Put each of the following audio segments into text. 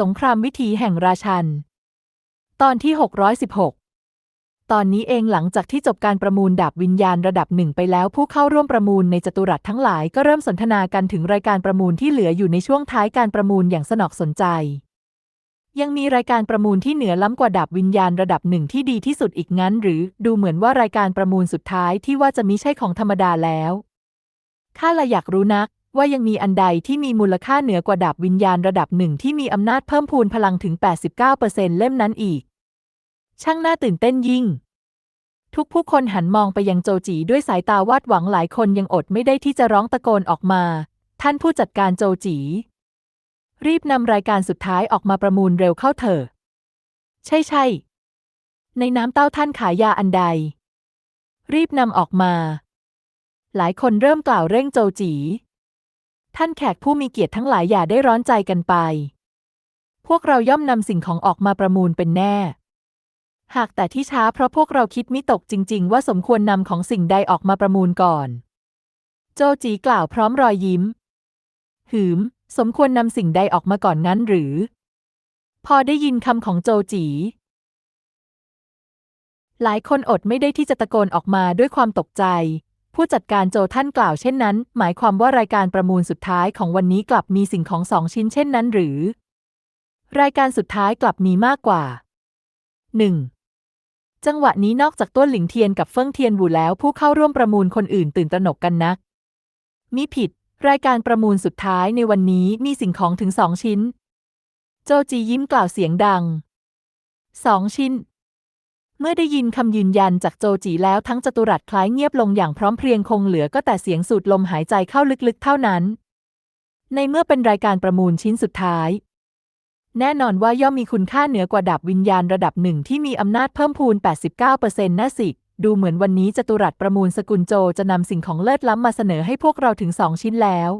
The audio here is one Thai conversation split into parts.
สงครามวิถีแห่งราชัน ตอนที่ 616 ตอนนี้เองหลังจากที่จบการประมูลดาบวิญญาณระดับหนึ่งไปแล้ว ผู้เข้าร่วมประมูลในจตุรัสทั้งหลายก็เริ่มสนทนากันถึงรายการประมูลที่เหลืออยู่ในช่วงท้ายการประมูลอย่างสนอกสนใจ ยังมีรายการประมูลที่เหนือล้ำกว่าดาบวิญญาณระดับหนึ่งที่ดีที่สุดอีกงั้น หรือดูเหมือนว่ารายการประมูลสุดท้ายที่ว่าจะมิใช่ของธรรมดาแล้วข้าละอยากรู้นัก ว่ายังมีอันใดที่มีมูลค่าเหนือกว่าดาบวิญญาณระดับหนึ่งที่มีอำนาจเพิ่มพูนพลังถึง 89%เล่มนั้นอีก ช่างน่าตื่นเต้นยิ่ง ทุกผู้คนหันมองไปยังโจจีด้วยสายตาวาดหวังหลายคนยังอดไม่ได้ที่จะร้องตะโกนออกมา ท่านผู้จัดการโจจี รีบนำรายการสุดท้ายออกมาประมูลเร็วเข้าเถอะ ใช่ใช่ ในน้ำเต้าท่านขายยาอันใด รีบนำออกมา หลายคนเริ่มกล่าวเร่งโจจี ท่านแขกผู้มีเกียรติทั้งหลายอย่าได้ร้อนใจกันไป พวกเราย่อมนำสิ่งของออกมาประมูลเป็นแน่ หากแต่ที่ช้าเพราะพวกเราคิดมิตกจริง ๆ ว่าสมควรนำของสิ่งใดออกมาประมูลก่อน โจจีกล่าวพร้อมรอยยิ้ม หืม สมควรนำสิ่งใดออกมาก่อนงั้นหรือ พอได้ยินคำของโจจีหลายคนอดไม่ได้ที่จะตะโกนออกมาด้วยความตกใจ ผู้จัดการโจท่านกล่าวเช่นนั้น หมายความว่ารายการประมูลสุดท้ายของวันนี้กลับมีสิ่งของสองชิ้นเช่นนั้นหรือ รายการสุดท้ายกลับมีมากกว่า 1. จังหวะนี้นอกจากต้นหลิงเทียนกับเฟิ่งเทียนบูแล้วผู้เข้าร่วมประมูลคนอื่นตื่นตระหนกกันนัก มิผิด รายการประมูลสุดท้ายในวันนี้มีสิ่งของถึงสองชิ้น โจจียิ้มกล่าวเสียงดังสองชิ้น เมื่อได้ยินคำยืนยันจากโจจีแล้วทั้งจตุรัสคล้ายเงียบลงอย่างพร้อมเพรียงคงเหลือก็แต่เสียงสูดลมหายใจเข้าลึกๆเท่านั้น ในเมื่อเป็นรายการประมูลชิ้นสุดท้าย แน่นอนว่าย่อมมีคุณค่าเหนือกว่าดาบวิญญาณระดับหนึ่งที่มีอำนาจเพิ่มพูน 89%นะสิ ดูเหมือนวันนี้จตุรัสประมูลสกุลโจจะนำสิ่งของเลิศล้ำมาเสนอให้พวกเราถึงสองชิ้นแล้ว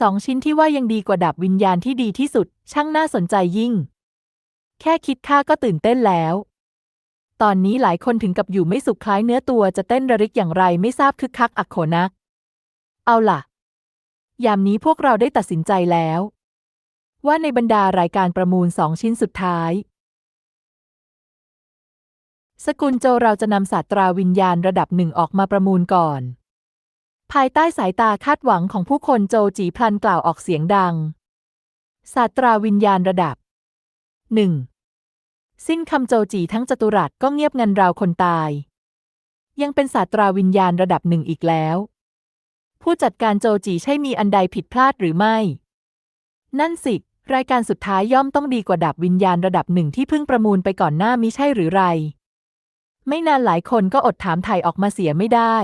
สองชิ้นที่ว่ายังดีกว่าดาบวิญญาณที่ดีที่สุด ช่างน่าสนใจยิ่ง แค่คิดข้าก็ตื่นเต้นแล้ว ตอนนี้หลายคนถึงกับอยู่ไม่สุขคล้ายเนื้อตัวจะเต้นระริกอย่างไรไม่ทราบคึกคักอักโขนัก เอาล่ะ ยามนี้พวกเราได้ตัดสินใจแล้ว ว่าในบรรดารายการประมูลสองชิ้นสุดท้าย สกุลโจเราจะนำศาสตราวิญญาณระดับหนึ่งออกมาประมูลก่อน ภายใต้สายตาคาดหวังของผู้คนโจจีพลันกล่าวออกเสียงดังศาสตราวิญญาณระดับหนึ่ง สิ้นคำโจจีทั้งจตุรัสก็เงียบงันราวคนตาย ยังเป็นศาสตราวิญญาณระดับหนึ่งอีกแล้ว ผู้จัดการโจจีใช่มีอันใดผิดพลาดหรือไม่ นั่นสิ รายการสุดท้ายย่อมต้องดีกว่าดาบวิญญาณระดับหนึ่งที่เพิ่งประมูลไปก่อนหน้ามิใช่หรือไร ไม่นานหลายคนก็อดถามไถ่ออกมาเสียไม่ได้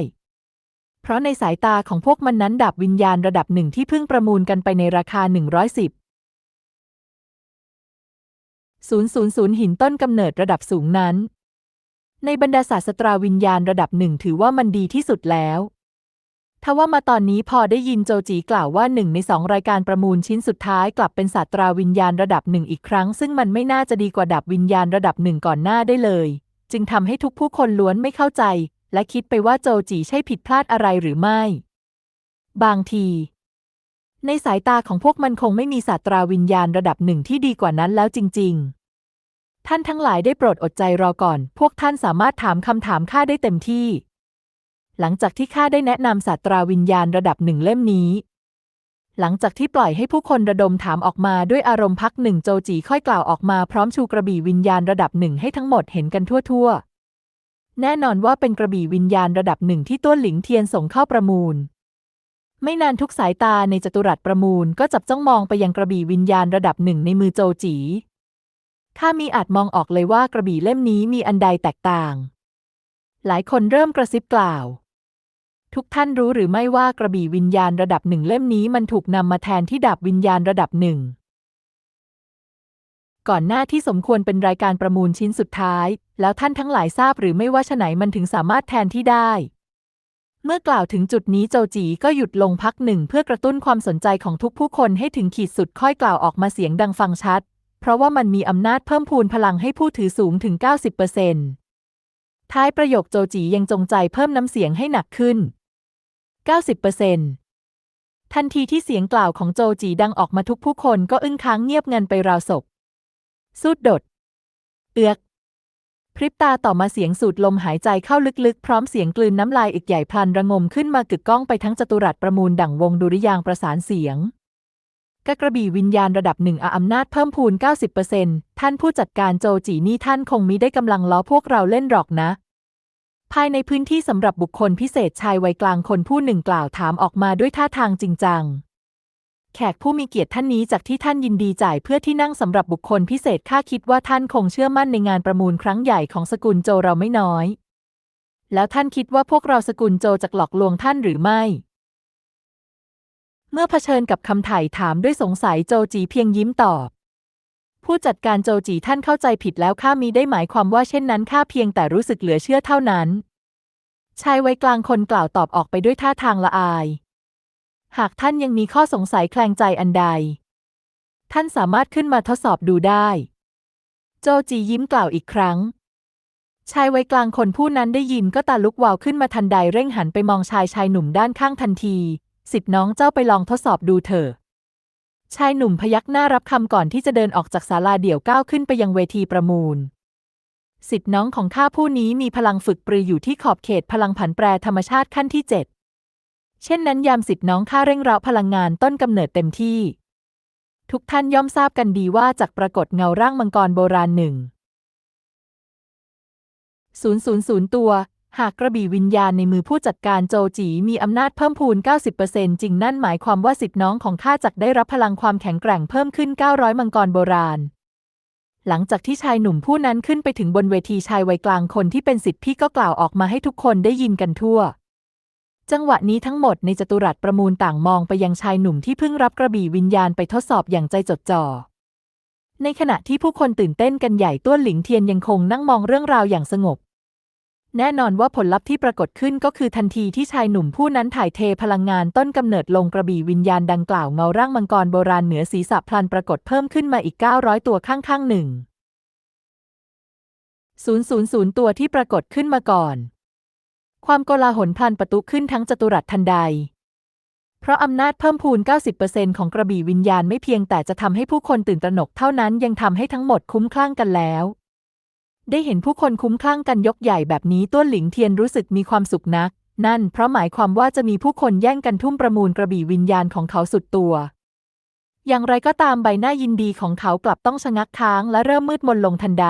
เพราะในสายตาของพวกมันนั้นดาบวิญญาณระดับหนึ่งที่เพิ่งประมูลกันไปในราคา 110 000 หินต้นกำเนิดระดับสูงนั้น ในบรรดาศาสตราวิญญาณระดับหนึ่งถือว่ามันดีที่สุดแล้วทว่ามาตอนนี้พอได้ยินโจจีกล่าวว่าหนึ่งในสองรายการประมูลชิ้นสุดท้ายกลับเป็นศาสตราวิญญาณระดับหนึ่งอีกครั้ง ซึ่งมันไม่น่าจะดีกว่าดับวิญญาณระดับหนึ่งก่อนหน้าได้เลย จึงทำให้ทุกผู้คนล้วนไม่เข้าใจ และคิดไปว่าโจจีใช่ผิดพลาดอะไรหรือไม่ บางที ในสายตาของพวกมันคงไม่มีศาสตราวิญญาณระดับหนึ่งที่ดีกว่านั้นแล้วจริง ๆ ท่านทั้งหลายได้โปรดอดใจรอก่อน พวกท่านสามารถถามคำถามข้าได้เต็มที่ หลังจากที่ข้าได้แนะนำศาสตราวิญญาณระดับหนึ่งเล่มนี้ หลังจากที่ปล่อยให้ผู้คนระดมถามออกมาด้วยอารมณ์พักหนึ่งโจจีค่อยกล่าวออกมาพร้อมชูกระบี่วิญญาณระดับหนึ่งให้ทั้งหมดเห็นกันทั่ว ๆ แน่นอนว่าเป็นกระบี่วิญญาณระดับหนึ่งที่ต้วนหลิงเทียนส่งเข้าประมูล ไม่นานทุกสายตาในจตุรัสประมูลก็จับจ้องมองไปยังกระบี่วิญญาณระดับหนึ่งในมือโจจีข้ามีอาจมองออกเลยว่ากระบี่เล่มนี้มีอันใดแตกต่าง หลายคนเริ่มกระซิบกล่าว ทุกท่านรู้หรือไม่ว่ากระบี่วิญญาณระดับหนึ่งเล่มนี้มันถูกนำมาแทนที่ดาบวิญญาณระดับหนึ่งก่อนหน้าที่สมควรเป็นรายการประมูลชิ้นสุดท้าย แล้วท่านทั้งหลายทราบหรือไม่ว่าฉไหนมันถึงสามารถแทนที่ได้ เมื่อกล่าวถึงจุดนี้โจจีก็หยุดลงพักหนึ่งเพื่อกระตุ้นความสนใจของทุกผู้คนให้ถึงขีดสุดค่อยกล่าวออกมาเสียงดังฟังชัด เพราะว่ามันมีอำนาจเพิ่มพูนพลังให้ผู้ถือสูงถึง 90%ท้ายประโยคโจจียังจงใจเพิ่มน้ำเสียงให้หนักขึ้น 90%ทันทีที่เสียงกล่าวของโจจีดังออกมาทุกผู้คนก็อึ้งค้างเงียบงันไปราวศพสูดดด เอือก พริบตาต่อมาเสียงสูดลมหายใจเข้าลึกๆ พร้อมเสียงกลืนน้ำลายอีกใหญ่พลันระงมขึ้นมากึกก้องไปทั้งจตุรัสประมูลดั่งวงดุริยางประสานเสียงกะกระบี่วิญญาณระดับหนึ่งอาอำนาจเพิ่มพูน 90%ท่านผู้จัดการโจจีนี่ท่านคงมิได้กำลังล้อพวกเราเล่นหรอกนะ ภายในพื้นที่สำหรับบุคคลพิเศษชายวัยกลางคนผู้หนึ่งกล่าวถามออกมาด้วยท่าทางจริงจัง แขกผู้มีเกียรติท่านนี้จากที่ท่านยินดีจ่ายเพื่อที่นั่งสำหรับบุคคลพิเศษข้าคิดว่าท่านคงเชื่อมั่นในงานประมูลครั้งใหญ่ของสกุลโจเราไม่น้อย แล้วท่านคิดว่าพวกเราสกุลโจจะหลอกลวงท่านหรือไม่ เมื่อเผชิญกับคำถ่ายถามด้วยสงสัยโจจีเพียงยิ้มตอบ ผู้จัดการโจจีท่านเข้าใจผิดแล้วข้ามีได้หมายความว่าเช่นนั้นข้าเพียงแต่รู้สึกเหลือเชื่อเท่านั้นชายวัยกลางคนกล่าวตอบออกไปด้วยท่าทางละอาย หากท่านยังมีข้อสงสัยแคลงใจอันใด ท่านสามารถขึ้นมาทดสอบดูได้ โจจียิ้มกล่าวอีกครั้ง ชายวัยกลางคนผู้นั้นได้ยินก็ตาลุกวาวขึ้นมาทันใดเร่งหันไปมองชายชายหนุ่มด้านข้างทันที สิทธิ์น้องเจ้าไปลองทดสอบดูเถอะชายหนุ่มพยักหน้ารับคำก่อนที่จะเดินออกจากศาลาเดี่ยวก้าวขึ้นไปยังเวทีประมูล สิทธิ์น้องของข้าผู้นี้มีพลังฝึกปรืออยู่ที่ขอบเขตพลังผันแปรธรรมชาติขั้นที่เจ็ด เช่นนั้นยามสิทธิ์น้องข้าเร่งเร้าพลังงานต้นกำเนิดเต็มที่ ทุกท่านย่อมทราบกันดีว่าจากปรากฏเงาร่างมังกรโบราณหนึ่ง000 ตัว หากกระบี่วิญญาณในมือผู้จัดการโจจีมีอำนาจเพิ่มพูน 90%จริงนั่นหมายความว่าสิทธิ์น้องของข้าจักได้รับพลังความแข็งแกร่งเพิ่มขึ้น 900 มังกรโบราณ หลังจากที่ชายหนุ่มผู้นั้นขึ้นไปถึงบนเวทีชายวัยกลางคนที่เป็นสิทธิพี่ก็กล่าวออกมาให้ทุกคนได้ยินกันทั่ว จังหวะนี้ทั้งหมดในจตุรัสประมูลต่างมองไปยังชายหนุ่มที่เพิ่งรับกระบี่วิญญาณไปทดสอบอย่างใจจดจ่อ ในขณะที่ผู้คนตื่นเต้นกันใหญ่ต้วนหลิงเทียนยังคงนั่งมองเรื่องราวอย่างสงบ แน่นอนว่าผลลัพธ์ที่ปรากฏขึ้นก็คือทันทีที่ชายหนุ่มผู้นั้นถ่ายเทพลังงานต้นกำเนิดลงกระบี่วิญญาณดังกล่าวเงาร่างมังกรโบราณเหนือศีรษะพลันปรากฏเพิ่มขึ้นมาอีก 900 ตัวข้างๆหนึ่ง000 ตัวที่ปรากฏขึ้นมาก่อน ความโกลาหลพลันประตุขึ้นทั้งจตุรัสทันใด เพราะอำนาจเพิ่มพูน 90%ของกระบี่วิญญาณไม่เพียงแต่จะทำให้ผู้คนตื่นตระหนกเท่านั้นยังทำให้ทั้งหมดคุ้มคลั่งกันแล้ว ได้เห็นผู้คนคุ้มคลั่งกันยกใหญ่แบบนี้ต้วนหลิงเทียนรู้สึกมีความสุขนัก นั่นเพราะหมายความว่าจะมีผู้คนแย่งกันทุ่มประมูลกระบี่วิญญาณของเขาสุดตัวอย่างไรก็ตามใบหน้ายินดีของเขากลับต้องชะงักค้างและเริ่มมืดมนลงทันใด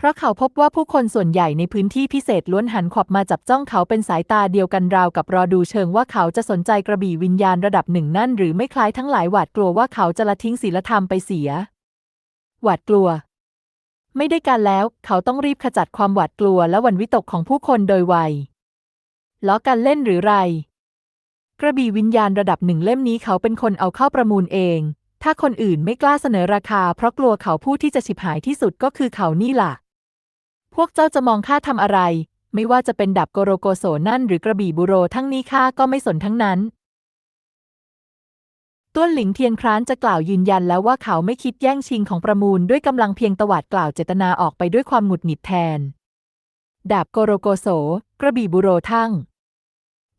เพราะเขาพบว่าผู้คนส่วนใหญ่ในพื้นที่พิเศษล้วนหันขวับมาจับจ้องเขาเป็นสายตาเดียวกันราวกับรอดูเชิงว่าเขาจะสนใจกระบี่วิญญาณระดับหนึ่งนั่นหรือไม่คล้ายทั้งหลายหวาดกลัวว่าเขาจะละทิ้งศีลธรรมไปเสีย หวาดกลัว ไม่ได้การแล้ว เขาต้องรีบขจัดความหวาดกลัวและวันวิตกของผู้คนโดยไวล้อกันเล่นหรือไร กระบี่วิญญาณระดับหนึ่งเล่มนี้เขาเป็นคนเอาเข้าประมูลเอง ถ้าคนอื่นไม่กล้าเสนอราคา เพราะกลัวเขาผู้ที่จะฉิบหายที่สุดก็คือเขานี่ล่ะ พวกเจ้าจะมองข้าทำอะไร ไม่ว่าจะเป็นดับโกโรโกโสนั่นหรือกระบี่บุโรทั้งนี้ข้าก็ไม่สนทั้งนั้น ต้วนหลิงเทียนคร้านจะกล่าวยืนยันแล้วว่าเขาไม่คิดแย่งชิงของประมูลด้วยกำลังเพียงตวาดกล่าวเจตนาออกไปด้วยความหงุดหงิดแทน ดาบโกโรโกโส กระบี่บุโรทั้ง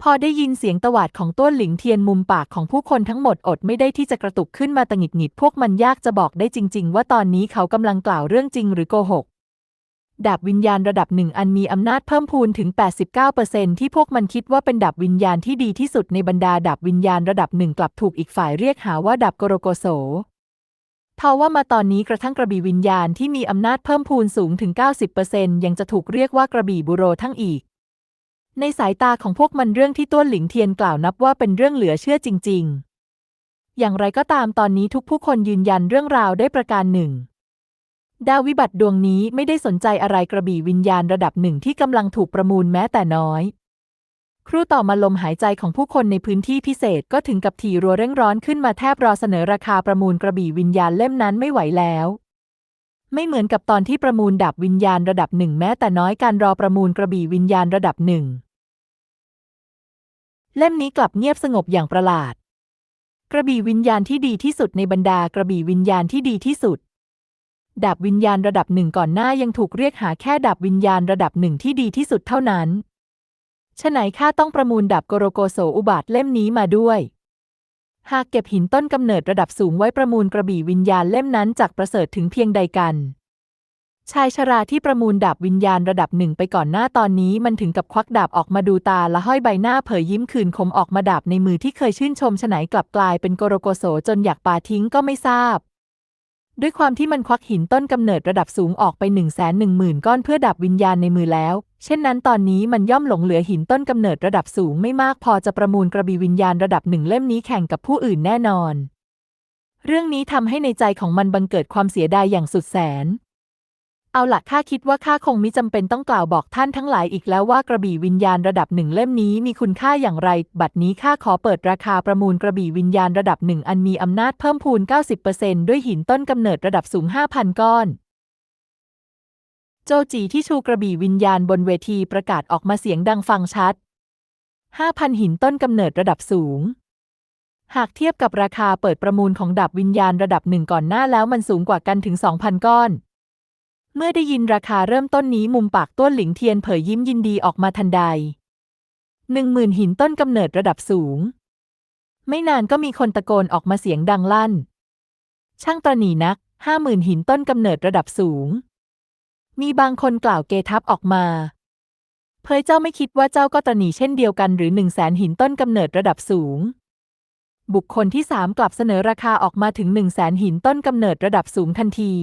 พอได้ยินเสียงตวาดของต้วนหลิงเทียนมุมปากของผู้คนทั้งหมดอดไม่ได้ที่จะกระตุกขึ้นมาตะหงิดหงิดพวกมันยากจะบอกได้จริง ๆ ว่าตอนนี้เขากำลังกล่าวเรื่องจริงหรือโกหก ดาบวิญญาณระดับหนึ่งอันมีอำนาจเพิ่มพูนถึง 89%ที่พวกมันคิดว่าเป็นดาบวิญญาณที่ดีที่สุดในบรรดาดาบวิญญาณระดับหนึ่งกลับถูกอีกฝ่ายเรียกหาว่าดาบโกโรโกโสทว่ามาตอนนี้กระทั่งกระบี่วิญญาณที่มีอำนาจเพิ่มพูนสูงถึง 90%ยังจะถูกเรียกว่ากระบี่บุโรทั้งอีก ในสายตาของพวกมันเรื่องที่ต้วนหลิงเทียนกล่าวนับว่าเป็นเรื่องเหลือเชื่อจริง ๆ อย่างไรก็ตามตอนนี้ทุกผู้คนยืนยันเรื่องราวได้ประการหนึ่ง ดาววิบัติดวงนี้ไม่ได้สนใจอะไรกระบี่วิญญาณระดับหนึ่งที่กำลังถูกประมูลแม้แต่น้อย ครู่ต่อมาลมหายใจของผู้คนในพื้นที่พิเศษก็ถึงกับถี่รัวเร่งร้อนขึ้นมาแทบรอเสนอราคาประมูลกระบี่วิญญาณเล่มนั้นไม่ไหวแล้วไม่เหมือนกับตอนที่ประมูลดาบวิญญาณระดับหนึ่งแม้แต่น้อยการรอประมูลกระบี่วิญญาณระดับหนึ่งเล่มนี้กลับเงียบสงบอย่างประหลาด กระบี่วิญญาณที่ดีที่สุดในบรรดากระบี่วิญญาณที่ดีที่สุด ดาบวิญญาณระดับหนึ่งก่อนหน้ายังถูกเรียกหาแค่ดาบวิญญาณระดับหนึ่งที่ดีที่สุดเท่านั้นฉะไหนข้าต้องประมูลดาบโกโรโกโสอุบาทเล่มนี้มาด้วย หากเก็บหินต้นกำเนิดระดับสูงไว้ประมูลกระบี่วิญญาณเล่มนั้นจากประเสริฐถึงเพียงใดกัน ชายชราที่ประมูลดาบวิญญาณระดับหนึ่งไปก่อนหน้าตอนนี้มันถึงกับควักดาบออกมาดูตาและห้อยใบหน้าเผยยิ้มคืนคมออกมาดาบในมือที่เคยชื่นชมฉไหนกลับกลายเป็นโกโรโกโสจนอยากปาทิ้งก็ไม่ทราบ ด้วยความที่มันควักหินต้นกำเนิดระดับสูงออกไป1นึ่งแสนหนึ่งหมื่นก้อนเพื่อดับวิญญาณในมือแล้ว เช่นนั้นตอนนี้มันย่อมหลงเหลือหินต้นกำเนิดระดับสูงไม่มากพอจะประมูลกระบี่วิญญาณระดับหนึ่งเล่มนี้แข่งกับผู้อื่นแน่นอน เรื่องนี้ทำให้ในใจของมันบังเกิดความเสียดายอย่างสุดแสน เอาละข้าคิดว่าข้าคงมิจำเป็นต้องกล่าวบอกท่านทั้งหลายอีกแล้วว่ากระบี่วิญญาณระดับหนึ่งเล่มนี้มีคุณค่าอย่างไร บัดนี้ข้าขอเปิดราคาประมูลกระบี่วิญญาณระดับหนึ่งอันมีอำนาจเพิ่มพูน 90%ด้วยหินต้นกำเนิดระดับสูง 5,000 ก้อน โจจีที่ชูกระบี่วิญญาณบนเวทีประกาศออกมาเสียงดังฟังชัด 5,000 หินต้นกำเนิดระดับสูงหากเทียบกับราคาเปิดประมูลของดาบวิญญาณระดับหนึ่งก่อนหน้าแล้วมันสูงกว่ากันถึง 2,000 ก้อน เมื่อได้ยินราคาเริ่มต้นนี้มุมปากต้วนหลิงเทียนเผยยิ้มยินดีออกมาทันใดหนึ่งหมื่นหินต้นกำเนิดระดับสูง ไม่นานก็มีคนตะโกนออกมาเสียงดังลั่น ช่างตระหนี่นักห้าหมื่นหินต้นกำเนิดระดับสูง มีบางคนกล่าวเกทับออกมาเพยเจ้าไม่คิดว่าเจ้าก็ตระหนี่เช่นเดียวกันหรือหนึ่งแสนหินต้นกำเนิดระดับสูง บุคคลที่สามกลับเสนอราคาออกมาถึงหนึ่งแสนหินต้นกำเนิดระดับสูงทันที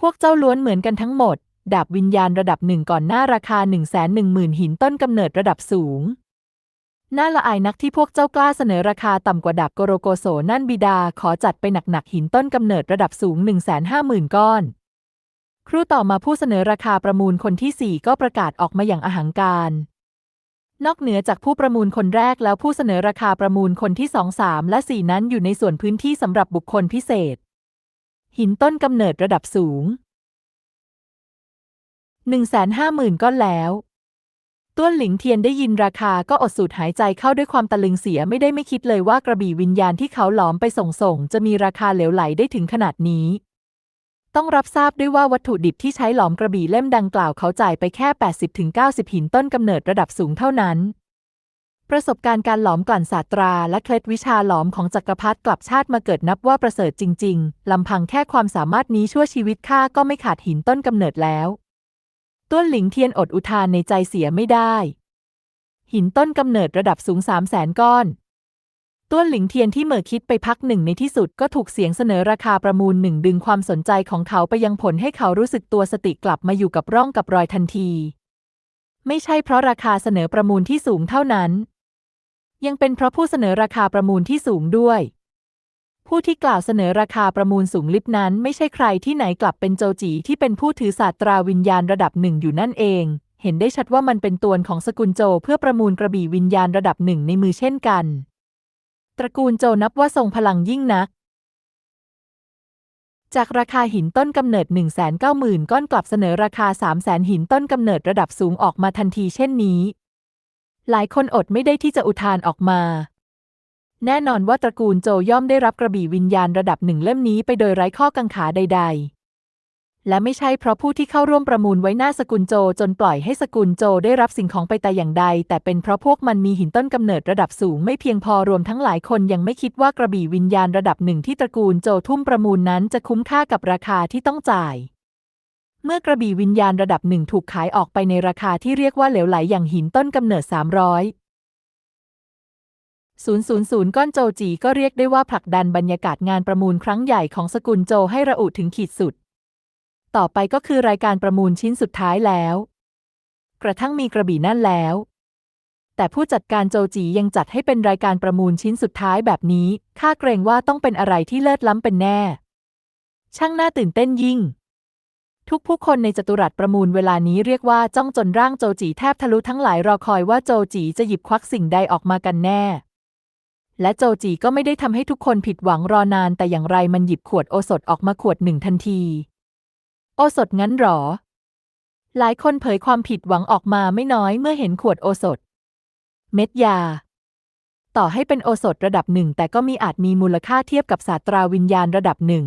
พวกเจ้าล้วนเหมือนกันทั้งหมด ดาบวิญญาณระดับหนึ่งก่อนหน้าราคาหนึ่งแสนหนึ่งหมื่นหินต้นกำเนิดระดับสูง น่าละอายนักที่พวกเจ้ากล้าเสนอราคาต่ำกว่าดาบโกโรโกโสนั่นบิดาขอจัดไปหนักๆหินต้นกำเนิดระดับสูงหนึ่งแสนห้าหมื่นก้อน ครู่ต่อมาผู้เสนอราคาประมูลคนที่สี่ก็ประกาศออกมาอย่างอหังการนอกเหนือจากผู้ประมูลคนแรกแล้วผู้เสนอราคาประมูลคนที่สองสามและสี่นั้นอยู่ในส่วนพื้นที่สำหรับบุคคลพิเศษ หินต้นกำเนิดระดับสูงหนึ่งแสนห้าหมื่นก้อนแล้ว ต้วนหลิงเทียนได้ยินราคาก็อดสูดหายใจเข้าด้วยความตะลึงเสียไม่ได้ไม่คิดเลยว่ากระบี่วิญญาณที่เขาหลอมไปส่งส่ง จะมีราคาเหลวไหลได้ถึงขนาดนี้ ต้องรับทราบด้วยว่าวัตถุดิบที่ใช้หลอมกระบี่เล่มดังกล่าวเขาจ่ายไปแค่ 80-90 หินต้นกำเนิดระดับสูงเท่านั้น ประสบการณ์การหลอมกลั่นศาสตราและเคล็ดวิชาหลอมของจักรพรรดิกลับชาติมาเกิดนับว่าประเสริฐจริง ๆ ลำพังแค่ความสามารถนี้ชั่วชีวิตข้าก็ไม่ขาดหินต้นกำเนิดแล้วต้วนหลิงเทียนอดอุทานในใจเสียไม่ได้ หินต้นกำเนิดระดับสูงสามแสนก้อนต้วนหลิงเทียนที่เหม่อคิดไปพักหนึ่งในที่สุดก็ถูกเสียงเสนอราคาประมูลหนึ่งดึงความสนใจของเขาไปยังผลให้เขารู้สึกตัวสติกลับมาอยู่กับร่องกับรอยทันที ไม่ใช่เพราะราคาเสนอประมูลที่สูงเท่านั้น ยังเป็นเพราะผู้เสนอราคาประมูลที่สูงด้วย ผู้ที่กล่าวเสนอราคาประมูลสูงลิบนั้น ไม่ใช่ใครที่ไหนกลับเป็นโจจีที่เป็นผู้ถือศาสตราวิญญาณระดับหนึ่งอยู่นั่นเอง เห็นได้ชัดว่ามันเป็นตัวของสกุลโจเพื่อประมูลกระบี่วิญญาณระดับหนึ่งในมือเช่นกัน ตระกูลโจนับว่าทรงพลังยิ่งนักจากราคาหินต้นกำเนิด 1 9 0 0 0 0 ก้อนกลับเสนอราคา 3 0 0 0 0 0หินต้นกำเนิดระดับสูงออกมาทันทีเช่นนี้ หลายคนอดไม่ได้ที่จะอุทานออกมา แน่นอนว่าตระกูลโจย่อมได้รับกระบี่วิญญาณระดับหนึ่งเล่มนี้ไปโดยไร้ข้อกังขาใด ๆ และไม่ใช่เพราะผู้ที่เข้าร่วมประมูลไว้หน้าสกุลโจจนปล่อยให้สกุลโจได้รับสิ่งของไปแต่อย่างใด แต่เป็นเพราะพวกมันมีหินต้นกำเนิดระดับสูงไม่เพียงพอรวมทั้งหลายคนยังไม่คิดว่ากระบี่วิญญาณระดับหนึ่งที่ตระกูลโจทุ่มประมูลนั้นจะคุ้มค่ากับราคาที่ต้องจ่าย เมื่อกระบี่วิญญาณระดับหนึ่งถูกขายออกไปในราคาที่เรียกว่าเหลวไหลอย่างหินต้นกำเนิด 300 000 ก้อนโจจีก็เรียกได้ว่าผลักดันบรรยากาศงานประมูลครั้งใหญ่ของสกุลโจให้ระอุถึงขีดสุด ต่อไปก็คือรายการประมูลชิ้นสุดท้ายแล้ว กระทั่งมีกระบี่นั่นแล้ว แต่ผู้จัดการโจจียังจัดให้เป็นรายการประมูลชิ้นสุดท้ายแบบนี้ข้าเกรงว่าต้องเป็นอะไรที่เลิศล้ำเป็นแน่ ช่างน่าตื่นเต้นยิ่ง ทุกผู้คนในจตุรัสประมูลเวลานี้เรียกว่าจ้องจนร่างโจจีแทบทะลุทั้งหลายรอคอยว่าโจจีจะหยิบควักสิ่งใดออกมากันแน่ และโจจีก็ไม่ได้ทำให้ทุกคนผิดหวังรอนานแต่อย่างไรมันหยิบขวดโอสถออกมาขวดหนึ่งทันที โอสถงั้นหรอ หลายคนเผยความผิดหวังออกมาไม่น้อยเมื่อเห็นขวดโอสถ เม็ดยา ต่อให้เป็นโอสถระดับหนึ่งแต่ก็มีอาจมีมูลค่าเทียบกับศาสตราวิญญาณระดับหนึ่ง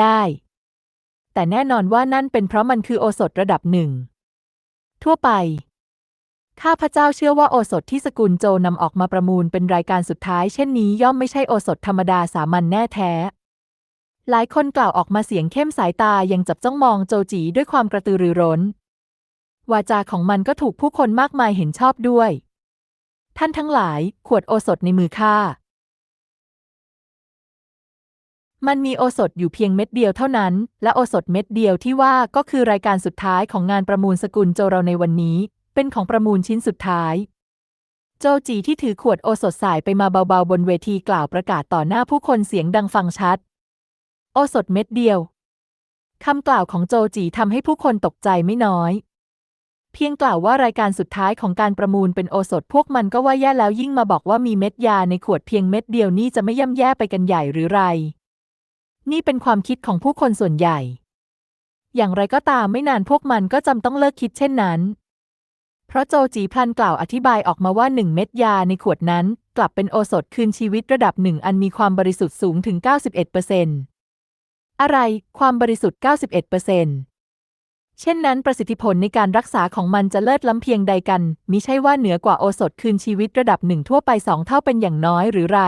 ได้ แต่แน่นอนว่านั่นเป็นเพราะมันคือโอสถระดับหนึ่ง ทั่วไป ข้าพเจ้าเชื่อว่าโอสถที่สกุลโจนำออกมาประมูลเป็นรายการสุดท้าย เช่นนี้ย่อมไม่ใช่โอสถธรรมดาสามัญแน่แท้ หลายคนกล่าวออกมาเสียงเข้มสายตายังจับจ้องมองโจจีด้วยความกระตือรือร้น วาจาของมันก็ถูกผู้คนมากมายเห็นชอบด้วย ท่านทั้งหลาย ขวดโอสถในมือข้า มันมีโอสถอยู่เพียงเม็ดเดียวเท่านั้น และโอสถเม็ดเดียวที่ว่าก็คือรายการสุดท้ายของงานประมูลสกุลโจเราในวันนี้ เป็นของประมูลชิ้นสุดท้าย โจจีที่ถือขวดโอสถสายไปมาเบาๆ บนเวทีกล่าวประกาศต่อหน้าผู้คนเสียงดังฟังชัด โอสถเม็ดเดียวคำกล่าวของโจจีทำให้ผู้คนตกใจไม่น้อย เพียงกล่าวว่ารายการสุดท้ายของการประมูลเป็นโอสถพวกมันก็ว่าแย่แล้วยิ่งมาบอกว่ามีเม็ดยาในขวดเพียงเม็ดเดียวนี่จะไม่ย่ำแย่ไปกันใหญ่หรือไร นี่เป็นความคิดของผู้คนส่วนใหญ่ อย่างไรก็ตามไม่นานพวกมันก็จำต้องเลิกคิดเช่นนั้น เพราะโจจีพลันกล่าวอธิบายออกมาว่าหนึ่งเม็ดยาในขวดนั้น กลับเป็นโอสถคืนชีวิตระดับหนึ่งอันมีความบริสุทธิ์สูงถึง 91%อะไร ความบริสุทธิ์ 91%เช่นนั้นประสิทธิผลในการรักษาของมันจะเลิศล้ำเพียงใดกันมิใช่ว่าเหนือกว่าโอสถคืนชีวิตระดับหนึ่งทั่วไปสองเท่าเป็นอย่างน้อยหรือไร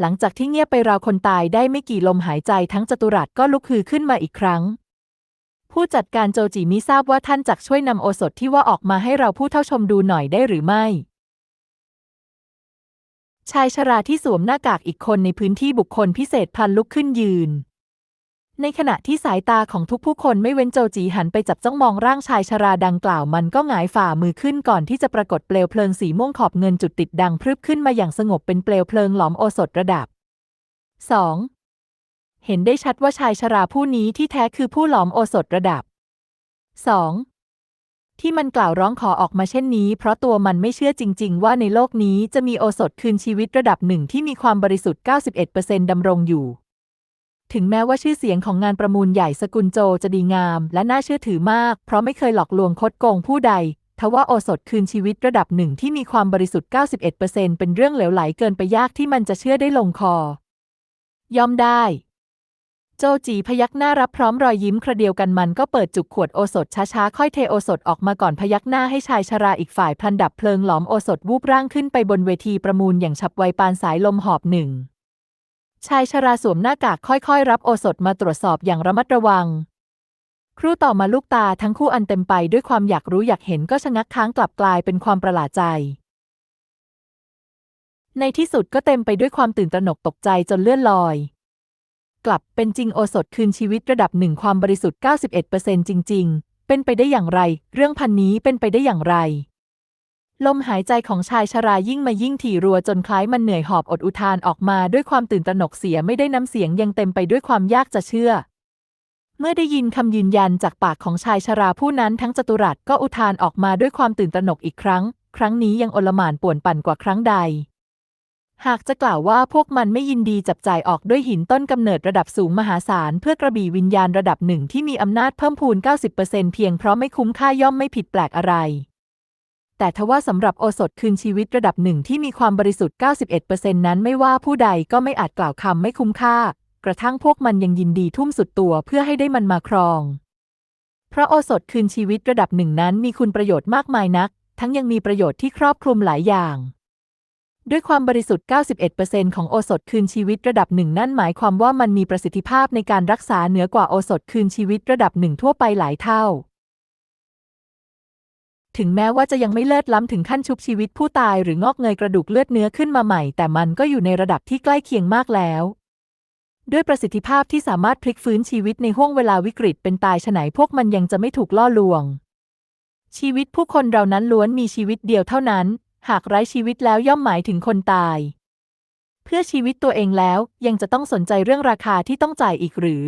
หลังจากที่เงียบไปราวคนตายได้ไม่กี่ลมหายใจทั้งจตุรัสก็ลุกฮือขึ้นมาอีกครั้ง ผู้จัดการโจจีมิทราบว่าท่านจักช่วยนำโอสถที่ว่าออกมาให้เราผู้เท่าชมดูหน่อยได้หรือไม่ ชายชราที่สวมหน้ากากอีกคนในพื้นที่บุคคลพิเศษพลันลุกขึ้นยืน ในขณะที่สายตาของทุกผู้คนไม่เว้นโจจีหันไปจับจ้องมองร่างชายชราดังกล่าวมันก็หงายฝ่ามือขึ้นก่อนที่จะปรากฏเปลวเพลิงสีม่วงขอบเงินจุดติดดังพรึบขึ้นมาอย่างสงบเป็นเปลวเพลิงหลอมโอสถระดับ 2. เห็นได้ชัดว่าชายชราผู้นี้ที่แท้คือผู้หลอมโอสถระดับ 2. ที่มันกล่าวร้องขอออกมาเช่นนี้ เพราะตัวมันไม่เชื่อจริง ๆ ว่าในโลกนี้จะมีโอสถคืนชีวิตระดับหนึ่งที่มีความบริสุทธิ์ 91%ดำรงอยู่ ถึงแม้ว่าชื่อเสียงของงานประมูลใหญ่สกุลโจจะดีงาม และน่าเชื่อถือมาก เพราะไม่เคยหลอกลวงคดโกงผู้ใด ทว่าโอสถคืนชีวิตระดับหนึ่งที่มีความบริสุทธิ์ 91%เป็นเรื่องเหลวไหลเกินไปยากที่มันจะเชื่อได้ลงคอ ยอมได้ โจจีพยักหน้ารับพร้อมรอยยิ้มคระเดียวกันมันก็เปิดจุกขวดโอสถช้าๆ ค่อยเทโอสถออกมาก่อนพยักหน้าให้ชายชราอีกฝ่ายพลันดับเพลิงหลอมโอสถวูบร่างขึ้นไปบนเวทีประมูลอย่างฉับไวปานสายลมหอบหนึ่ง ชายชราสวมหน้ากากค่อยๆ รับโอสถมาตรวจสอบอย่างระมัดระวัง ครู่ต่อมาลูกตาทั้งคู่อันเต็มไปด้วยความอยากรู้อยากเห็นก็ชะงักค้างกลับกลายเป็นความประหลาดใจ ในที่สุดก็เต็มไปด้วยความตื่นตระหนกตกใจจนเลื่อนลอย กลับเป็นจริงโอสถคืนชีวิตระดับหนึ่งความบริสุทธิ์ 91%จริง ๆ เป็นไปได้อย่างไร เรื่องพันนี้เป็นไปได้อย่างไร ลมหายใจของชายชรายิ่งมายิ่งถี่รัวจนคล้ายมันเหนื่อยหอบอดอุทานออกมาด้วยความตื่นตระหนกเสียไม่ได้น้ำเสียงยังเต็มไปด้วยความยากจะเชื่อ เมื่อได้ยินคำยืนยันจากปากของชายชราผู้นั้นทั้งจตุรัสก็อุทานออกมาด้วยความตื่นตระหนกอีกครั้ง ครั้งนี้ยังอลหม่านป่วนปั่นกว่าครั้งใด หากจะกล่าวว่าพวกมันไม่ยินดีจับจ่ายออกด้วยหินต้นกำเนิดระดับสูงมหาศาลเพื่อกระบี่วิญญาณระดับหนึ่งที่มีอำนาจเพิ่มพูน 90%เพียงเพราะไม่คุ้มค่าย่อมไม่ผิดแปลกอะไร แต่ทว่าสำหรับโอสถคืนชีวิตระดับหนึ่งที่มีความบริสุทธิ์ 91%นั้นไม่ว่าผู้ใดก็ไม่อาจกล่าวคำไม่คุ้มค่า กระทั่งพวกมันยังยินดีทุ่มสุดตัวเพื่อให้ได้มันมาครองเพราะโอสถคืนชีวิตระดับหนึ่งนั้นมีคุณประโยชน์มากมายนัก ทั้งยังมีประโยชน์ที่ครอบคลุมหลายอย่าง ด้วยความบริสุทธิ์ 91%ของโอสถคืนชีวิตระดับหนึ่งนั่นหมายความว่ามันมีประสิทธิภาพในการรักษาเหนือกว่าโอสถคืนชีวิตระดับหนึ่งทั่วไปหลายเท่า ถึงแม้ว่าจะยังไม่เลิศล้ำถึงขั้นชุบชีวิตผู้ตายหรืองอกเงยกระดูกเลือดเนื้อขึ้นมาใหม่ แต่มันก็อยู่ในระดับที่ใกล้เคียงมากแล้ว ด้วยประสิทธิภาพที่สามารถพลิกฟื้นชีวิตในห่วงเวลาวิกฤตเป็นตายฉไหนพวกมันยังจะไม่ถูกล่อลวง ชีวิตผู้คนเรานั้นล้วนมีชีวิตเดียวเท่านั้น หากไร้ชีวิตแล้วย่อมหมายถึงคนตาย เพื่อชีวิตตัวเองแล้วยังจะต้องสนใจเรื่องราคาที่ต้องจ่ายอีกหรือ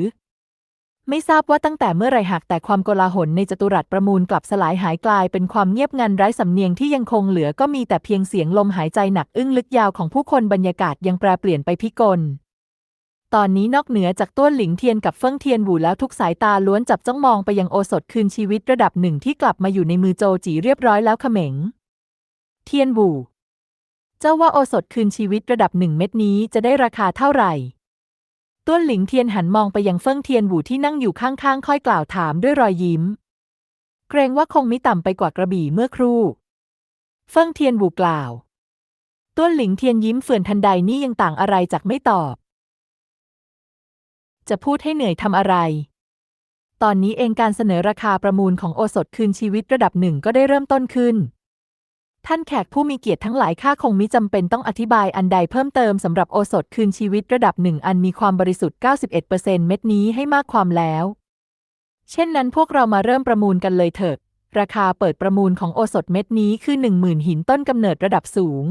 ไม่ทราบว่าตั้งแต่เมื่อไรหากแต่ความโกลาหลในจตุรัสประมูลกลับสลายหายกลายเป็นความเงียบงันไร้สำเนียงที่ยังคงเหลือก็มีแต่เพียงเสียงลมหายใจหนักอึ้งลึกยาวของผู้คนบรรยากาศยังแปรเปลี่ยนไปพิกลตอนนี้นอกเหนือจากต้วนหลิงเทียนกับเฟิ่งเทียนหวูแล้วทุกสายตาล้วนจับจ้องมองไปยังโอสถคืนชีวิตระดับหนึ่งที่กลับมาอยู่ในมือโจจีเรียบร้อยแล้วเขม็ง เทียนหวูเจ้าว่าโอสถคืนชีวิตระดับหนึ่งเม็ดนี้จะได้ราคาเท่าไหร่ ต้วนหลิงเทียนหันมองไปยังเฟิ่งเทียนหูที่นั่งอยู่ข้างๆ ค่อยกล่าวถามด้วยรอยยิ้ม เกรงว่าคงมิต่ำไปกว่ากระบี่เมื่อครู่ เฟิ่งเทียนบูกล่าว ต้วนหลิงเทียนยิ้มเฟื่อนทันใดนี่ยังต่างอะไรจากไม่ตอบ จะพูดให้เหนื่อยทำอะไร ตอนนี้เองการเสนอราคาประมูลของโอสถคืนชีวิตระดับหนึ่งก็ได้เริ่มต้นขึ้น ท่านแขกผู้มีเกียรติทั้งหลายข้าคงมิจำเป็นต้องอธิบายอันใดเพิ่มเติมสำหรับโอสถคืนชีวิตระดับหนึ่งอันมีความบริสุทธิ์ 91%เม็ดนี้ให้มากความแล้ว เช่นนั้นพวกเรามาเริ่มประมูลกันเลยเถิด ราคาเปิดประมูลของโอสถเม็ดนี้คือ 10,000 หินต้นกำเนิดระดับสูง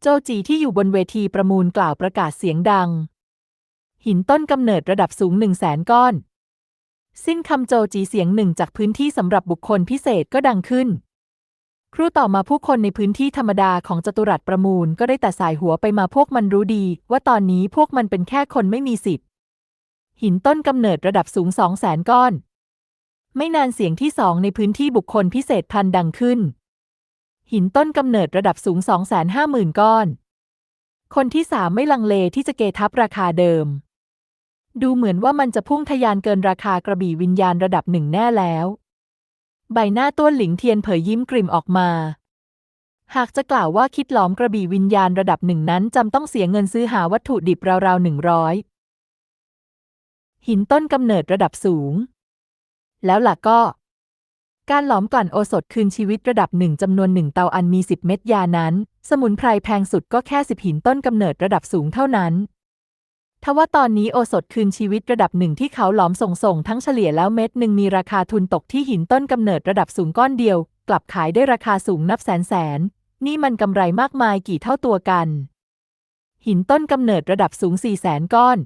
โจจีที่อยู่บนเวทีประมูลกล่าวประกาศเสียงดัง หินต้นกำเนิดระดับสูง 1 0 0 0 0แสนก้อน สิ้นคำโจจีเสียงหนึ่งจากพื้นที่สำหรับบุคคลพิเศษก็ดังขึ้น ครู่ต่อมาผู้คนในพื้นที่ธรรมดาของจตุรัสประมูลก็ได้แต่สายหัวไปมาพวกมันรู้ดี ว่าตอนนี้พวกมันเป็นแค่คนไม่มีสิทธิ์ หินต้นกำเนิดระดับสูงสองแสนก้อน ไม่นานเสียงที่สองในพื้นที่บุคคลพิเศษพันดังขึ้น หินต้นกำเนิดระดับสูงสองแสนห้าหมื่นก้อน คนที่สามไม่ลังเลที่จะเกทับราคาเดิม ดูเหมือนว่ามันจะพุ่งทะยานเกินราคากระบี่วิญญาณระดับหนึ่งแน่แล้ว ใบหน้าต้วนหลิงเทียนเผยยิ้มกริมออกมา หากจะกล่าวว่าคิดหลอมกระบี่วิญญาณระดับหนึ่งนั้นจำต้องเสียเงินซื้อหาวัตถุดิบราวๆหนึ่งร้อยหินต้นกำเนิดระดับสูง แล้วล่ะก็ การหลอมกลั่นโอสถคืนชีวิตระดับหนึ่งจำนวนหนึ่งเตาอันมีสิบเม็ดยานั้น สมุนไพรแพงสุดก็แค่สิบหินต้นกำเนิดระดับสูงเท่านั้น ทว่าตอนนี้โอสถคืนชีวิตระดับหนึ่งที่เขาหลอมส่งส่งทั้งเฉลี่ยแล้วเม็ดหนึ่งมีราคาทุนตกที่หินต้นกำเนิดระดับสูงก้อนเดียว กลับขายได้ราคาสูงนับแสนแสน นี่มันกำไรมากมายกี่เท่าตัวกัน หินต้นกำเนิดระดับสูงสี่แสนก้อน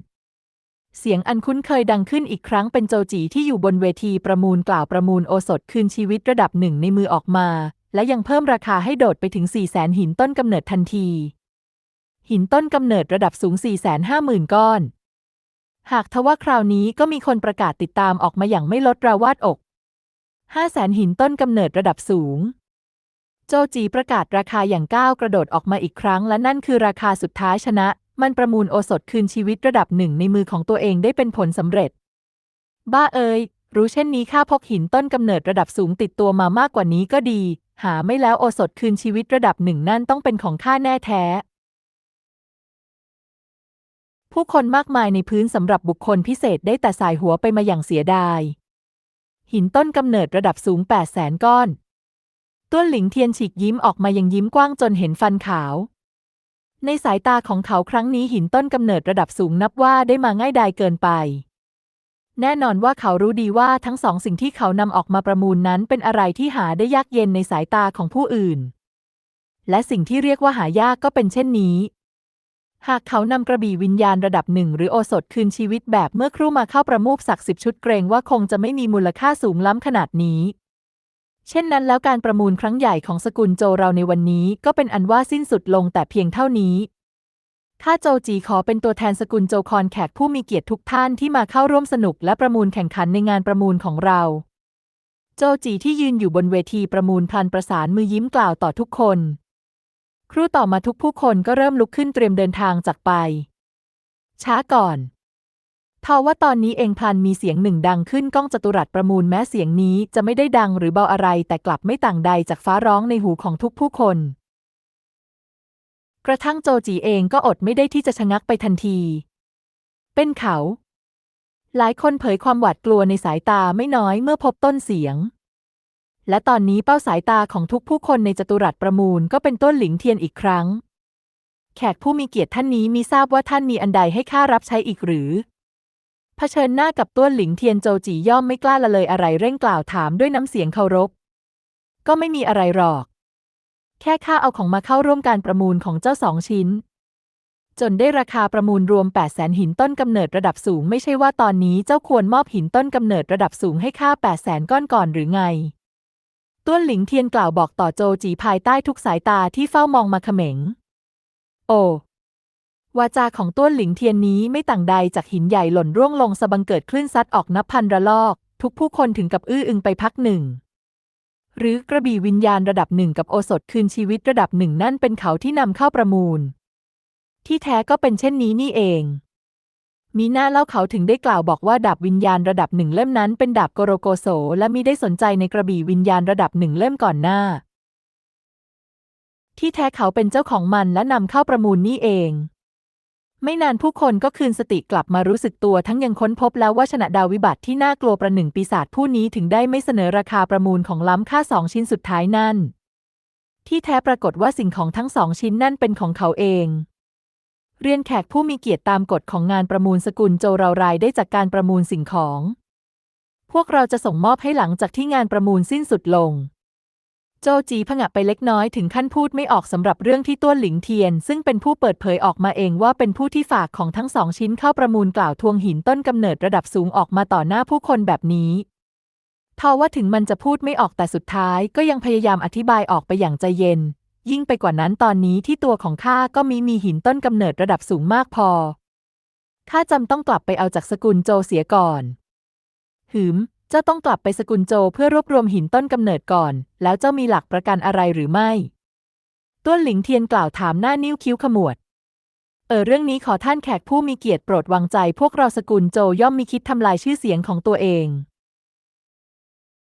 เสียงอันคุ้นเคยดังขึ้นอีกครั้งเป็นโจจีที่อยู่บนเวทีประมูลกล่าวประมูลโอสถคืนชีวิตระดับหนึ่งในมือออกมา และยังเพิ่มราคาให้โดดไปถึง4แสนหินต้นกำเนิดทันที หินต้นกำเนิดระดับสูง 4 5 0 0 0 0 ก้อน หากทว่าคราวนี้ก็มีคนประกาศติดตามออกมาอย่างไม่ลดราวาดอก5แสนหินต้นกำเนิดระดับสูง โจจีประกาศราคาอย่างก้าวกระโดดออกมาอีกครั้ง และนั่นคือราคาสุดท้ายชนะ มันประมูลโอสถคืนชีวิตระดับหนึ่งในมือของตัวเองได้เป็นผลสำเร็จ บ้าเอยรู้เช่นนี้ข้าพกหินต้นกำเนิดระดับสูงติดตัวมามากกว่านี้ก็ดี หาไม่แล้วโอสถคืนชีวิตระดับหนึ่งนั่นต้องเป็นของข้าแน่แท้ ผู้คนมากมายในพื้นสำหรับบุคคลพิเศษได้แต่สายหัวไปมาอย่างเสียดาย หินต้นกำเนิดระดับสูง8 0 0แสนก้อน ต้วนหลิงเทียนฉีกยิ้มออกมายังยิ้มกว้างจนเห็นฟันขาว ในสายตาของเขาครั้งนี้หินต้นกำเนิดระดับสูงนับว่าได้มาง่ายดายเกินไป แน่นอนว่าเขารู้ดีว่าทั้งสองสิ่งที่เขานำออกมาประมูลนั้นเป็นอะไรที่หาได้ยากเย็นในสายตาของผู้อื่น และสิ่งที่เรียกว่าหายากก็เป็นเช่นนี้ หากเขานำกระบี่วิญญาณระดับหนึ่งหรือโอสถคืนชีวิตแบบเมื่อครู่มาเข้าประมูลสักสิบชุดเกรงว่าคงจะไม่มีมูลค่าสูงล้ำขนาดนี้ เช่นนั้นแล้วการประมูลครั้งใหญ่ของสกุลโจเราในวันนี้ก็เป็นอันว่าสิ้นสุดลงแต่เพียงเท่านี้ข้าโจจีขอเป็นตัวแทนสกุลโจคอนแขกผู้มีเกียรติทุกท่านที่มาเข้าร่วมสนุกและประมูลแข่งขันในงานประมูลของเรา โจจีที่ยืนอยู่บนเวทีประมูลพลันประสานมือยิ้มกล่าวต่อทุกคน ครู่ต่อมาทุกผู้คนก็เริ่มลุกขึ้นเตรียมเดินทางจากไป ช้าก่อนทว่าตอนนี้เองพลันมีเสียงหนึ่งดังขึ้นก้องจตุรัสประมูลแม้เสียงนี้จะไม่ได้ดังหรือเบาอะไรแต่กลับไม่ต่างใดจากฟ้าร้องในหูของทุกผู้คน กระทั่งโจจีเองก็อดไม่ได้ที่จะชะงักไปทันที เป็นเขา หลายคนเผยความหวาดกลัวในสายตาไม่น้อยเมื่อพบต้นเสียง และตอนนี้เป้าสายตาของทุกผู้คนในจตุรัสประมูลก็เป็นต้นหลิงเทียนอีกครั้ง แขกผู้มีเกียรติท่านนี้มีทราบว่าท่านมีอันใดให้ข้ารับใช้อีกหรือเผชิญหน้ากับต้วนหลิงเทียนโจจีย่อมไม่กล้าละเลยอะไรเร่งกล่าวถามด้วยน้ำเสียงเคารพ ก็ไม่มีอะไรหรอก แค่ข้าเอาของมาเข้าร่วมการประมูลของเจ้าสองชิ้น จนได้ราคาประมูลรวม 8 0 0แสนหินต้นกำเนิดระดับสูงไม่ใช่ว่าตอนนี้เจ้าควรมอบหินต้นกำเนิดระดับสูงให้ข้า8 0 0แสนก้อนก่อนหรือไง ต้วนหลิงเทียนกล่าวบอกต่อโจจีภายใต้ทุกสายตาที่เฝ้ามองมาเขม็ง โอ้วาจาของต้วนหลิงเทียนนี้ไม่ต่างใดจากหินใหญ่หล่นร่วงลงสะบังเกิดคลื่นซัดออกนับพันระลอก ทุกผู้คนถึงกับอื้ออึงไปพักหนึ่ง หรือกระบี่วิญญาณระดับหนึ่งกับโอสถคืนชีวิตระดับหนึ่งนั่นเป็นเขาที่นำเข้าประมูล ที่แท้ก็เป็นเช่นนี้นี่เอง มีหน้าเล่าเขาถึงได้กล่าวบอกว่าดาบวิญญาณระดับหนึ่งเล่มนั้นเป็นดาบโกโรโกโสและมิได้สนใจในกระบี่วิญญาณระดับหนึ่งเล่มก่อนหน้า ที่แท้เขาเป็นเจ้าของมันและนำเข้าประมูลนี่เอง ไม่นานผู้คนก็คืนสติกลับมารู้สึกตัวทั้งยังค้นพบแล้วว่าชนะดาววิบัติที่น่ากลัวประหนึ่งปีศาจผู้นี้ถึงได้ไม่เสนอราคาประมูลของล้ำค่าสองชิ้นสุดท้ายนั่น ที่แท้ปรากฏว่าสิ่งของทั้งสองชิ้นนั่นเป็นของเขาเอง เรียนแขกผู้มีเกียรติตามกฎของงานประมูลสกุลโจเรารายได้จากการประมูลสิ่งของ พวกเราจะส่งมอบให้หลังจากที่งานประมูลสิ้นสุดลง โจจีผงะไปเล็กน้อยถึงขั้นพูดไม่ออกสำหรับเรื่องที่ต้วนหลิงเทียน ซึ่งเป็นผู้เปิดเผยออกมาเองว่าเป็นผู้ที่ฝากของทั้งสองชิ้นเข้าประมูลกล่าวทวงหินต้นกำเนิดระดับสูงออกมาต่อหน้าผู้คนแบบนี้ทว่าถึงมันจะพูดไม่ออกแต่สุดท้ายก็ยังพยายามอธิบายออกไปอย่างใจเย็น ยิ่งไปกว่านั้นตอนนี้ที่ตัวของข้าก็มีมีหินต้นกำเนิดระดับสูงมากพอ ข้าจำต้องกลับไปเอาจากสกุลโจเสียก่อน หืม เจ้าต้องกลับไปสกุลโจเพื่อรวบรวมหินต้นกำเนิดก่อน แล้วเจ้ามีหลักประกันอะไรหรือไม่ ต้วนหลิงเทียนกล่าวถามหน้านิ้วคิ้วขมวด เออเรื่องนี้ขอท่านแขกผู้มีเกียรติโปรดวางใจ พวกเราสกุลโจย่อมมีคิดทำลายชื่อเสียงของตัวเอง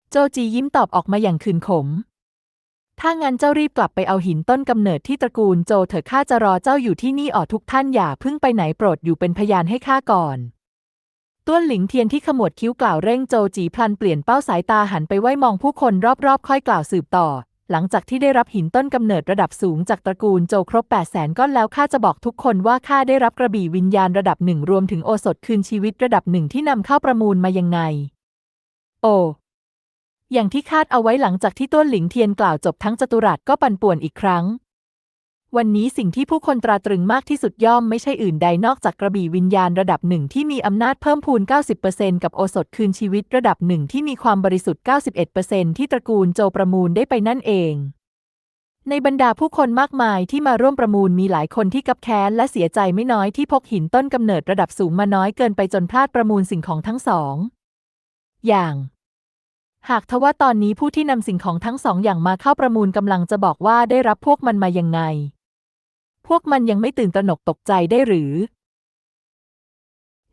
โจจียิ้มตอบออกมาอย่างคืนขม ถ้างั้นเจ้ารีบกลับไปเอาหินต้นกำเนิดที่ตระกูลโจเถอะข้าจะรอเจ้าอยู่ที่นี่อ๋อทุกท่านอย่าเพิ่งไปไหนโปรดอยู่เป็นพยานให้ข้าก่อนต้วนหลิงเทียนที่ขมวดคิ้วกล่าวเร่งโจจีพลันเปลี่ยนเป้าสายตาหันไปไว้มองผู้คนรอบๆ ค่อยกล่าวสืบต่อ หลังจากที่ได้รับหินต้นกำเนิดระดับสูงจากตระกูลโจครบ 8 0 0แสนก้อนแล้วข้าจะบอกทุกคนว่าข้าได้รับกระบี่วิญญาณระดับหนึ่งรวมถึงโอสถคืนชีวิตระดับหนึ่งที่นำเข้าประมูลมายังไง โอ อย่างที่คาดเอาไว้หลังจากที่ต้นหลิงเทียนกล่าวจบทั้งจตุรัสก็ปั่นป่วนอีกครั้ง วันนี้สิ่งที่ผู้คนตราตรึงมากที่สุดย่อมไม่ใช่อื่นใดนอกจากกระบี่วิญญาณระดับหนึ่งที่มีอำนาจเพิ่มพูน 90%กับโอสถคืนชีวิตระดับหนึ่งที่มีความบริสุทธิ์ 91%ที่ตระกูลโจประมูลได้ไปนั่นเอง ในบรรดาผู้คนมากมายที่มาร่วมประมูลมีหลายคนที่กับแค้นและเสียใจไม่น้อยที่พกหินต้นกำเนิดระดับสูงมาน้อยเกินไปจนพลาดประมูลสิ่งของทั้งสอง อย่าง หากทว่าตอนนี้ผู้ที่นำสิ่งของทั้งสองอย่างมาเข้าประมูลกำลังจะบอกว่าได้รับพวกมันมายังไง พวกมันยังไม่ตื่นตระหนกตกใจได้หรือ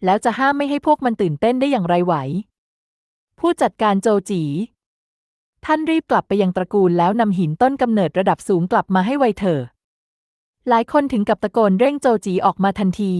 แล้วจะห้ามไม่ให้พวกมันตื่นเต้นได้อย่างไรไหว ผู้จัดการโจจี ท่านรีบกลับไปยังตระกูลแล้วนำหินต้นกำเนิดระดับสูงกลับมาให้ไวเถอะหลายคนถึงกับตะโกนเร่งโจจีออกมาทันที